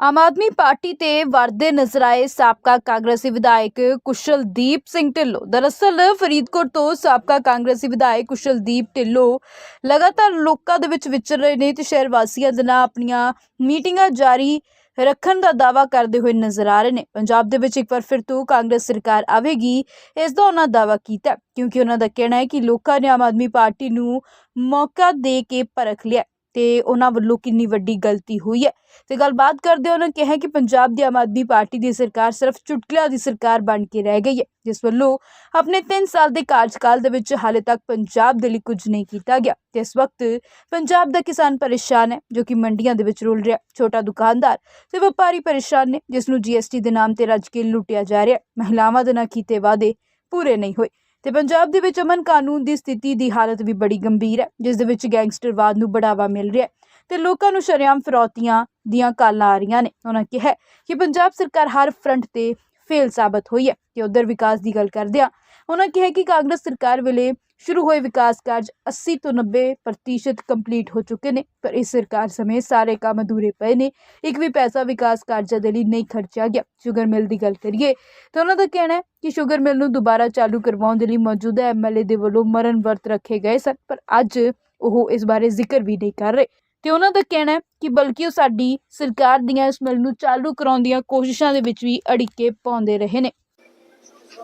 Aam Aadmi party ਤੇ ਵਰਦੇ ਨਜ਼ਰ ਆਏ ਸਾਬਕਾ ਕਾਂਗਰਸੀ ਵਿਧਾਇਕ ਕੁਸ਼ਲਦੀਪ ਸਿੰਘ ਢਿੱਲੋਂ। ਦਰਅਸਲ ਫਰੀਦਕੋਟ ਤੋਂ ਸਾਬਕਾ ਕਾਂਗਰਸੀ ਵਿਧਾਇਕ ਕੁਸ਼ਲਦੀਪ ਢਿੱਲੋਂ ਲਗਾਤਾਰ ਲੋਕਾਂ ਦੇ ਵਿੱਚ ਵਿਚਰ ਰਹੇ ਨੇ ਤੇ ਸ਼ਹਿਰ ਵਾਸੀਆਂ ਦੇ ਨਾਲ ਆਪਣੀਆਂ ਮੀਟਿੰਗਾਂ ਜਾਰੀ ਰੱਖਣ ਦਾ ਦਾਵਾ ਕਰਦੇ ਹੋਏ ਨਜ਼ਰ ਆ ਰਹੇ ਨੇ। ਪੰਜਾਬ ਦੇ ਵਿੱਚ ਇੱਕ ਵਾਰ ਫਿਰ ਤੋਂ ਕਾਂਗਰਸ ਸਰਕਾਰ ਆਵੇਗੀ, ਇਸ ਦਾ ਉਹਨਾਂ ਦਾਵਾ ਕੀਤਾ, ਕਿਉਂਕਿ ਉਹਨਾਂ ਦਾ ਕਹਿਣਾ ਹੈ ਕਿ ਲੋਕਾਂ ਨੇ ਆਮ ਆਦਮੀ ਪਾਰਟੀ ਨੂੰ ਮੌਕਾ ਦੇ ਕੇ ਪਰਖ ਲਿਆ ਤੇ ਉਹਨਾਂ ਵੱਲੋਂ ਕਿੰਨੀ ਵੱਡੀ ਗਲਤੀ ਹੋਈ ਹੈ। ਤੇ ਗੱਲਬਾਤ ਕਰਦੇ ਉਹਨਾਂ ਕਿਹਾ ਕਿ ਪੰਜਾਬ ਦੀ ਆਮ ਆਦਮੀ ਪਾਰਟੀ ਦੀ ਸਰਕਾਰ ਸਿਰਫ ਚੁਟਕਲਿਆਂ ਦੀ ਸਰਕਾਰ ਬਣ ਕੇ ਰਹਿ ਗਈ ਹੈ, ਜਿਸ ਵੱਲੋਂ ਆਪਣੇ 3 ਸਾਲ ਦੇ ਕਾਰਜਕਾਲ ਦੇ ਵਿੱਚ ਹਾਲੇ ਤੱਕ ਪੰਜਾਬ ਦੇ ਲਈ ਕੁਝ ਨਹੀਂ ਕੀਤਾ ਗਿਆ। ਤੇ ਇਸ ਵਕਤ ਪੰਜਾਬ ਦਾ ਕਿਸਾਨ ਪਰੇਸ਼ਾਨ ਹੈ, ਜੋ ਕਿ ਮੰਡੀਆਂ ਦੇ ਵਿੱਚ ਰੁਲ ਰਿਹਾ ਛੋਟਾ ਦੁਕਾਨਦਾਰ ਤੇ ਵਪਾਰੀ ਪਰੇਸ਼ਾਨ ਨੇ, ਜਿਸ ਨੂੰ ਜੀਐਸਟੀ ਦੇ ਨਾਮ ਤੇ ਰੱਜ ਕੇ ਲੁੱਟਿਆ ਜਾ ਰਿਹਾ ਮਹਿਲਾਵਾਂ ਦੇ ਨਾਲ ਕੀਤੇ ਵਾਅਦੇ ਪੂਰੇ ਨਹੀਂ ਹੋਏ। ਤੇ ਪੰਜਾਬ ਦੇ ਵਿੱਚ ਅਮਨ ਕਾਨੂੰਨ ਦੀ ਸਥਿਤੀ ਦੀ ਹਾਲਤ ਵੀ ਬੜੀ ਗੰਭੀਰ ਹੈ, ਜਿਸ ਦੇ ਵਿੱਚ ਗੈਂਗਸਟਰਵਾਦ ਨੂੰ ਬੜਾਵਾ ਮਿਲ ਰਿਹਾ ਹੈ ਤੇ ਲੋਕਾਂ ਨੂੰ ਸ਼ਰੇਆਮ ਫਿਰੌਤੀਆਂ ਦੀਆਂ ਕਾਲਾਂ ਆ ਰਹੀਆਂ ਨੇ। ਉਹਨਾਂ ਕਿਹਾ ਕਿ ਪੰਜਾਬ ਸਰਕਾਰ ਹਰ ਫਰੰਟ ਤੇ ਫੇਲ ਸਾਬਤ ਹੋਈ ਹੈ ਤੇ ਉਧਰ ਵਿਕਾਸ ਦੀ ਗੱਲ ਕਰਦਿਆਂ ਉਹਨਾਂ ਕਿਹਾ ਕਿ ਕਾਂਗਰਸ ਸਰਕਾਰ ਵੇਲੇ ਸ਼ੁਰੂ ਹੋਏ ਵਿਕਾਸ ਕਾਰਜ 80 ਤੋਂ 90% ਕੰਪਲੀਟ ਹੋ ਚੁੱਕੇ ਨੇ, ਪਰ ਇਸ ਸਰਕਾਰ ਸਮੇਂ ਸਾਰੇ ਕੰਮ ਅਧੂਰੇ ਪਏ ਨੇ। ਇੱਕ ਵੀ ਪੈਸਾ ਵਿਕਾਸ ਕਾਰਜਾਂ ਦੇ ਲਈ ਨਹੀਂ ਖਰਚਿਆ ਗਿਆ। ਸ਼ੂਗਰ ਮਿਲ ਦੀ ਗੱਲ ਕਰੀਏ ਤਾਂ ਉਹਨਾਂ ਦਾ ਕਹਿਣਾ ਹੈ ਕਿ ਸ਼ੂਗਰ ਮਿਲ ਨੂੰ ਦੁਬਾਰਾ ਚਾਲੂ ਕਰਵਾਉਣ ਦੇ ਲਈ ਮੌਜੂਦਾ ਐਮਐਲਏ ਦੇ ਵੱਲੋਂ ਮਰਨ ਵਰਤ ਰੱਖੇ ਗਏ ਸਨ, ਪਰ ਅੱਜ ਉਹ ਇਸ ਬਾਰੇ ਜ਼ਿਕਰ ਵੀ ਨਹੀਂ ਕਰ ਰਹੇ। ਤੇ ਉਹਨਾਂ ਦਾ ਕਹਿਣਾ ਹੈ ਕਿ ਬਲਕਿ ਉਹ ਸਾਡੀ ਸਰਕਾਰ ਦੀਆਂ ਇਸ ਮਿਲ ਨੂੰ ਚਾਲੂ ਕਰਾਉਣ ਦੀਆਂ ਕੋਸ਼ਿਸ਼ਾਂ ਦੇ ਵਿੱਚ ਵੀ ਅੜਿੱਕੇ ਪਾਉਂਦੇ ਰਹੇ ਨੇ।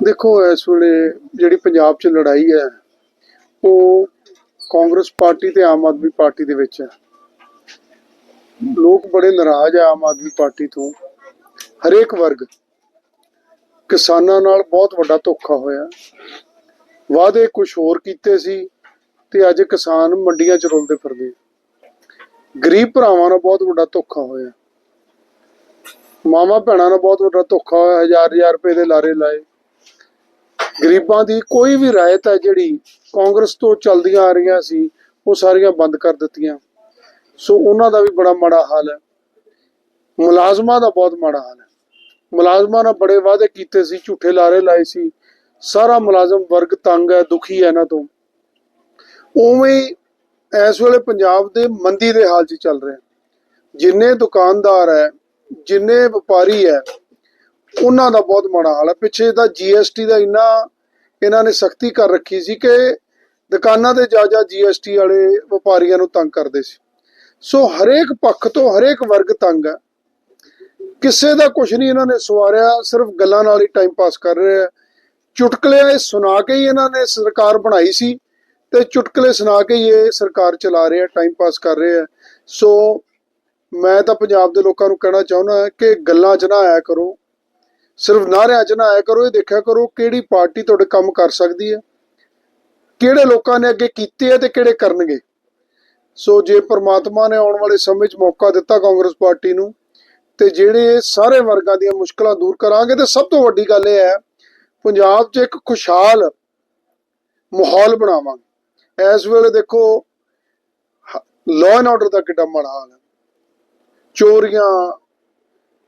ਦੇਖੋ, ਇਸ ਵੇਲੇ ਜਿਹੜੀ ਪੰਜਾਬ 'ਚ ਲੜਾਈ ਹੈ, ਉਹ ਕਾਂਗਰਸ ਪਾਰਟੀ ਤੇ ਆਮ ਆਦਮੀ ਪਾਰਟੀ ਦੇ ਵਿੱਚ ਹੈ। ਲੋਕ ਬੜੇ ਨਾਰਾਜ਼ ਆ ਆਮ ਆਦਮੀ ਪਾਰਟੀ ਤੋਂ। ਹਰੇਕ ਵਰਗ ਕਿਸਾਨਾਂ ਨਾਲ ਬਹੁਤ ਵੱਡਾ ਧੋਖਾ ਹੋਇਆ। ਵਾਅਦੇ ਕੁਝ ਹੋਰ ਕੀਤੇ ਸੀ ਤੇ ਅੱਜ ਕਿਸਾਨ ਮੰਡੀਆਂ 'ਚ ਰੁਲਦੇ ਫਿਰਦੇ। ਗਰੀਬ ਭਰਾਵਾਂ ਨਾਲ ਬਹੁਤ ਵੱਡਾ ਧੋਖਾ ਹੋਇਆ। ਮਾਮਾ ਭੈਣਾਂ ਨਾਲ ਬਹੁਤ ਵੱਡਾ ਧੋਖਾ ਹੋਇਆ ਹਜ਼ਾਰ ਹਜ਼ਾਰ ਰੁਪਏ ਦੇ ਲਾਰੇ ਲਾਏ। ਗਰੀਬਾਂ ਦੀ ਕੋਈ ਵੀ ਰਾਇਤ ਹੈ ਜਿਹੜੀ ਕਾਂਗਰਸ ਤੋਂ ਚੱਲਦੀਆਂ ਆ ਰਹੀਆਂ ਸੀ, ਉਹ ਸਾਰੀਆਂ ਬੰਦ ਕਰ ਦਿੱਤੀਆਂ। ਸੋ ਉਹਨਾਂ ਦਾ ਵੀ ਬੜਾ ਮਾੜਾ ਹਾਲ ਹੈ। ਮੁਲਾਜ਼ਮਾਂ ਦਾ ਬਹੁਤ ਮਾੜਾ ਹਾਲ ਹੈ। ਮੁਲਾਜ਼ਮਾਂ ਨੇ ਬੜੇ ਵਾਅਦੇ ਕੀਤੇ ਸੀ, ਝੂਠੇ ਲਾਰੇ ਲਾਏ ਸੀ। ਸਾਰਾ ਮੁਲਾਜ਼ਮ ਵਰਗ ਤੰਗ ਹੈ, ਦੁਖੀ ਹੈ ਇਹਨਾਂ ਤੋਂ। ਉਵੇਂ ਇਸ ਵੇਲੇ ਪੰਜਾਬ ਦੇ ਮੰਦੀ ਦੇ ਹਾਲ 'ਚ ਚੱਲ ਰਿਹਾ ਜਿੰਨੇ ਦੁਕਾਨਦਾਰ ਹੈ, ਜਿੰਨੇ ਵਪਾਰੀ ਹੈ ਉਹਨਾਂ ਦਾ ਬਹੁਤ ਮਾੜਾ ਹਾਲ ਹੈ। ਪਿੱਛੇ ਤਾਂ ਜੀਐਸਟੀ ਦਾ ਇੰਨਾ ਇਹਨਾਂ ਨੇ ਸਖਤੀ ਕਰ ਰੱਖੀ ਸੀ ਕਿ ਦੁਕਾਨਾਂ ਤੇ ਜਾ ਜਾ ਜੀਐਸਟੀ ਵਾਲੇ ਵਪਾਰੀਆਂ ਨੂੰ ਤੰਗ ਕਰਦੇ ਸੀ। ਸੋ ਹਰੇਕ ਪੱਖ ਤੋਂ ਹਰੇਕ ਵਰਗ ਤੰਗ ਹੈ। ਕਿਸੇ ਦਾ ਕੁਝ ਨਹੀਂ ਇਹਨਾਂ ਨੇ ਸਵਾਰਿਆ, ਸਿਰਫ ਗੱਲਾਂ ਨਾਲ ਹੀ ਟਾਈਮ ਪਾਸ ਕਰ ਰਹੇ ਆ। ਚੁਟਕਲੇ ਇਹ ਸੁਣਾ ਕੇ ਹੀ ਇਹਨਾਂ ਨੇ ਸਰਕਾਰ ਬਣਾਈ ਸੀ ਤੇ ਚੁਟਕਲੇ ਸੁਣਾ ਕੇ ਹੀ ਇਹ ਸਰਕਾਰ ਚਲਾ ਰਹੇ ਆ ਟਾਈਮ ਪਾਸ ਕਰ ਰਹੇ ਆ। ਸੋ ਮੈਂ ਤਾਂ ਪੰਜਾਬ ਦੇ ਲੋਕਾਂ ਨੂੰ ਕਹਿਣਾ ਚਾਹੁੰਦਾ ਕਿ ਗੱਲਾਂ 'ਚ ਨਾ ਆਇਆ ਕਰੋ। ਸਿਰਫ ਨਾਰਿਆਂ 'ਚ ਨਾ ਆਇਆ ਕਰੋ, ਇਹ ਦੇਖਿਆ ਕਰੋ ਕਿਹੜੀ ਪਾਰਟੀ ਤੁਹਾਡੇ ਕੰਮ ਕਰ ਸਕਦੀ ਹੈ। ਕਿਹੜੇ ਲੋਕਾਂ ਨੇ ਅੱਗੇ ਕੀਤੇ ਆ ਤੇ ਕਿਹੜੇ ਕਰਨਗੇ। ਸੋ ਜੇ ਪ੍ਰਮਾਤਮਾ ਨੇ ਆਉਣ ਵਾਲੇ ਸਮੇਂ 'ਚ ਮੌਕਾ ਦਿੱਤਾ ਕਾਂਗਰਸ ਪਾਰਟੀ ਨੂੰ, ਤੇ ਜਿਹੜੇ ਸਾਰੇ ਵਰਗਾਂ ਦੀਆਂ ਮੁਸ਼ਕਲਾਂ ਦੂਰ ਕਰਾਂਗੇ, ਤੇ ਸਭ ਤੋਂ ਵੱਡੀ ਗੱਲ ਇਹ ਹੈ, ਪੰਜਾਬ 'ਚ ਇੱਕ ਖੁਸ਼ਹਾਲ ਮਾਹੌਲ ਬਣਾਵਾਂਗੇ। ਇਸ ਵੇਲੇ ਦੇਖੋ ਲਾਅ ਐਂਡ ਆਰਡਰ ਦਾ ਕਿੱਡਾ ਮਾੜਾ ਹਾਲ ਹੈ। ਚੋਰੀਆਂ,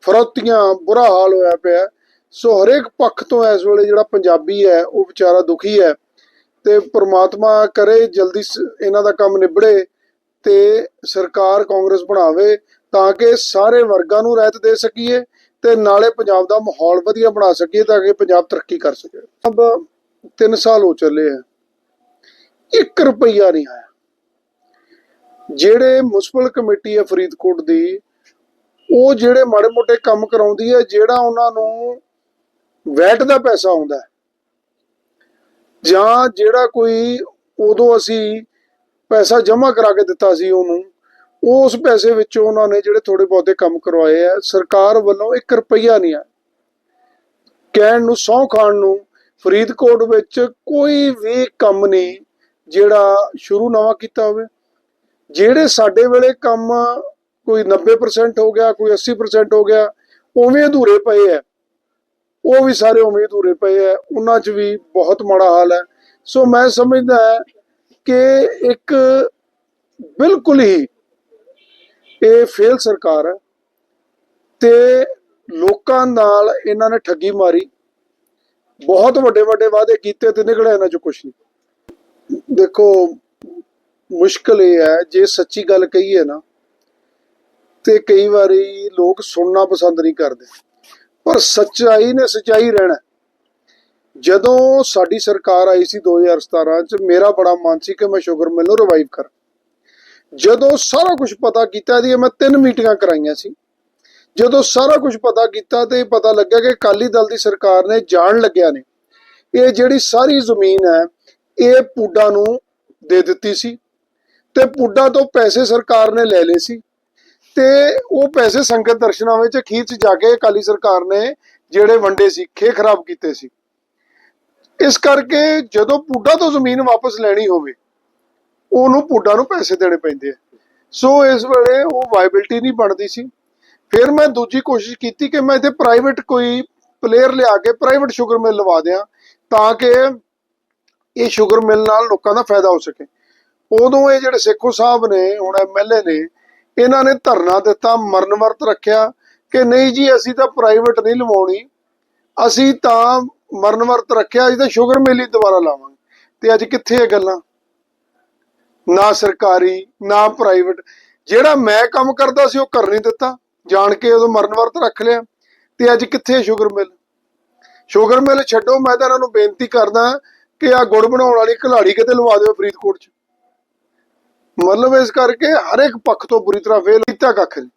ਫਰੋਤੀਆਂ, ਬੁਰਾ ਹਾਲ ਹੋਇਆ ਪਿਆ। ਸੋ ਹਰੇਕ ਪੱਖ ਤੋਂ ਇਸ ਵੇਲੇ ਜਿਹੜਾ ਪੰਜਾਬੀ ਹੈ, ਉਹ ਵਿਚਾਰਾ ਦੁਖੀ ਹੈ ਤੇ ਪ੍ਰਮਾਤਮਾ ਕਰੇ ਜਲਦੀ ਇਹਨਾਂ ਦਾ ਕੰਮ ਨਿਬੜੇ ਤੇ ਸਰਕਾਰ ਕਾਂਗਰਸ ਬਣਾਵੇ ਤਾਂ ਕਿ ਸਾਰੇ ਵਰਗਾਂ ਨੂੰ ਰਹਿਤ ਦੇ ਸਕੀਏ ਤੇ ਨਾਲੇ ਪੰਜਾਬ ਦਾ ਮਾਹੌਲ ਵਧੀਆ ਬਣਾ ਸਕੀਏ ਤਾਂ ਕਿ ਪੰਜਾਬ ਤਰੱਕੀ ਕਰ ਸਕੇ। ਅਬ 3 ਸਾਲ ਹੋ ਚੱਲੇ ਆ 1 ਰੁਪਈਆ ਨਹੀਂ ਆਇਆ। ਜਿਹੜੇ ਮੁਨਸਪਲ ਕਮੇਟੀ ਹੈ ਫਰੀਦਕੋਟ ਦੀ, ਉਹ ਜਿਹੜੇ ਮਾੜੇ ਮੋਟੇ ਕੰਮ ਕਰਾਉਂਦੀ ਹੈ, ਜਿਹੜਾ ਉਹਨਾਂ ਨੂੰ ਵੈਟ ਦਾ ਪੈਸਾ ਆਉਂਦਾ ਜਾਂ ਜਿਹੜਾ ਕੋਈ ਉਦੋਂ ਅਸੀਂ ਪੈਸਾ ਜਮ੍ਹਾਂ ਕਰਾ ਕੇ ਦਿੱਤਾ ਸੀ ਉਹਨੂੰ ਉਸ ਪੈਸੇ ਵਿੱਚੋਂ ਉਹਨਾਂ ਨੇ ਜਿਹੜੇ ਥੋੜੇ ਬਹੁਤੇ ਕੰਮ ਕਰਵਾਏ ਆ ਸਰਕਾਰ ਵੱਲੋਂ 1 ਰੁਪਈਆ ਨਹੀਂ ਆ ਕਹਿਣ ਨੂੰ, ਸਹੁੰ ਖਾਣ ਨੂੰ ਫਰੀਦਕੋਟ ਵਿੱਚ ਕੋਈ ਵੀ ਕੰਮ ਨਹੀਂ ਜਿਹੜਾ ਸ਼ੁਰੂ ਨਵਾਂ ਕੀਤਾ ਹੋਵੇ। ਜਿਹੜੇ ਸਾਡੇ ਵੇਲੇ ਕੰਮ ਕੋਈ 90% ਹੋ ਗਿਆ, ਕੋਈ 80% ਹੋ ਗਿਆ, ਉਵੇਂ ਅਧੂਰੇ ਪਏ ਆ ਉਹ ਵੀ ਸਾਰੇ ਉਮੀਦ ਉਰੇ ਪਏ ਆ ਉਹਨਾਂ 'ਚ ਵੀ ਬਹੁਤ ਮਾੜਾ ਹਾਲ ਹੈ ਸੋ ਮੈਂ ਸਮਝਦਾ ਕਿ ਇੱਕ ਬਿਲਕੁਲ ਹੀ ਇਹ ਫੇਲ ਸਰਕਾਰ ਹੈ ਤੇ ਲੋਕਾਂ ਨਾਲ ਇਹਨਾਂ ਨੇ ਠੱਗੀ ਮਾਰੀ। ਬਹੁਤ ਵੱਡੇ ਵੱਡੇ ਵਾਅਦੇ ਕੀਤੇ ਤੇ ਨਿਕਲਿਆ ਇਹਨਾਂ 'ਚ ਕੁਝ ਨਹੀਂ। ਦੇਖੋ, ਮੁਸ਼ਕਲ ਇਹ ਹੈ ਜੇ ਸੱਚੀ ਗੱਲ ਕਹੀਏ ਨਾ, ਤੇ ਕਈ ਵਾਰੀ ਲੋਕ ਸੁਣਨਾ ਪਸੰਦ ਨਹੀਂ ਕਰਦੇ। ਪਰ ਸੱਚਾਈ ਨੇ ਸੱਚਾਈ ਰਹਿਣਾ। ਜਦੋਂ ਸਾਡੀ ਸਰਕਾਰ ਆਈ ਸੀ 2017 ਚ, ਮੇਰਾ ਬੜਾ ਮਨ ਸੀ ਕਿ ਮੈਂ ਸ਼ੂਗਰ ਮਿਲ ਨੂੰ ਰਿਵਾਈਵ ਕਰਾਂ। ਜਦੋਂ ਸਾਰਾ ਕੁਝ ਪਤਾ ਕੀਤਾ ਦੀ ਮੈਂ ਤਿੰਨ ਮੀਟਿੰਗਾਂ ਕਰਾਈਆਂ ਸੀ। ਜਦੋਂ ਸਾਰਾ ਕੁਝ ਪਤਾ ਕੀਤਾ ਤੇ ਪਤਾ ਲੱਗਿਆ ਕਿ ਅਕਾਲੀ ਦਲ ਦੀ ਸਰਕਾਰ ਨੇ ਜਾਣ ਲੱਗਿਆ ਨੇ। ਇਹ ਜਿਹੜੀ ਸਾਰੀ ਜ਼ਮੀਨ ਹੈ, ਇਹ ਪੁੱਡਾ ਨੂੰ ਦੇ ਦਿੱਤੀ ਸੀ ਤੇ ਪੁੱਡਾ ਤੋਂ ਪੈਸੇ ਸਰਕਾਰ ਨੇ ਲੈ ਲਏ ਸੀ। ਤੇ ਉਹ ਪੈਸੇ ਸੰਗਤ ਦਰਸ਼ਨਾਂ ਵਿੱਚ ਅਖੀਰ ਚ ਜਾ ਕੇ ਅਕਾਲੀ ਸਰਕਾਰ ਨੇ ਜਿਹੜੇ ਵੰਡੇ ਸੀ ਖੇ ਖਰਾਬ ਕੀਤੇ ਸੀ। ਇਸ ਕਰਕੇ ਜਦੋਂ ਪੁੱਡਾ ਤੋਂ ਜ਼ਮੀਨ ਵਾਪਸ ਲੈਣੀ ਹੋਵੇ, ਉਹਨੂੰ ਪੁੱਡਾ ਨੂੰ ਪੈਸੇ ਦੇਣੇ ਪੈਂਦੇ ਆ। ਸੋ ਇਸ ਵੇਲੇ ਉਹ ਵਾਇਬਿਲਟੀ ਨਹੀਂ ਬਣਦੀ ਸੀ। ਫਿਰ ਮੈਂ ਦੂਜੀ ਕੋਸ਼ਿਸ਼ ਕੀਤੀ ਕਿ ਮੈਂ ਇੱਥੇ ਪ੍ਰਾਈਵੇਟ ਕੋਈ ਪਲੇਅਰ ਲਿਆ ਕੇ ਪ੍ਰਾਈਵੇਟ ਸ਼ੂਗਰ ਮਿਲ ਲਵਾ ਦਿਆਂ, ਤਾਂ ਕਿ ਇਹ ਸ਼ੂਗਰ ਮਿਲ ਨਾਲ ਲੋਕਾਂ ਦਾ ਫਾਇਦਾ ਹੋ ਸਕੇ। ਉਦੋਂ ਇਹ ਜਿਹੜੇ ਸੇਖੋ ਸਾਹਿਬ ਨੇ, ਹੁਣ ਐਮਐਲਏ ਨੇ ਇਹਨਾਂ ਨੇ ਧਰਨਾ ਦਿੱਤਾ, ਮਰਨ ਵਰਤ ਰੱਖਿਆ ਕਿ ਨਹੀਂ ਜੀ, ਅਸੀਂ ਤਾਂ ਪ੍ਰਾਈਵੇਟ ਨਹੀਂ ਲਵਾਉਣੀ। ਅਸੀਂ ਤਾਂ ਮਰਨ ਵਰਤ ਰੱਖਿਆ, ਅਸੀਂ ਤਾਂ ਸ਼ੂਗਰ ਮਿਲ ਹੀ ਦੁਬਾਰਾ ਲਾਵਾਂਗੇ। ਤੇ ਅੱਜ ਕਿੱਥੇ ਇਹ ਗੱਲਾਂ? ਨਾ ਸਰਕਾਰੀ, ਨਾ ਪ੍ਰਾਈਵੇਟ ਜਿਹੜਾ ਮੈਂ ਕੰਮ ਕਰਦਾ ਸੀ, ਉਹ ਕਰ ਨਹੀਂ ਦਿੱਤਾ। ਜਾਣ ਕੇ ਉਦੋਂ ਮਰਨ ਵਰਤ ਰੱਖ ਲਿਆ। ਤੇ ਅੱਜ ਕਿੱਥੇ ਸ਼ੂਗਰ ਮਿਲ? ਸ਼ੂਗਰ ਮਿਲ ਛੱਡੋ, ਮੈਂ ਤਾਂ ਇਹਨਾਂ ਨੂੰ ਬੇਨਤੀ ਕਰਦਾ ਕਿ ਆ ਗੁੜ ਬਣਾਉਣ ਵਾਲੀ ਘਲਾੜੀ ਕਿਤੇ ਲਵਾ ਦਿਓ ਫਰੀਦਕੋਟ 'ਚ। ਮਤਲਬ ਇਸ ਕਰਕੇ ਹਰ ਇੱਕ ਪੱਖ ਤੋਂ ਬੁਰੀ ਤਰ੍ਹਾਂ ਫੇਲ ਕੀਤਾ ਕੱਖ ਨਹੀਂ।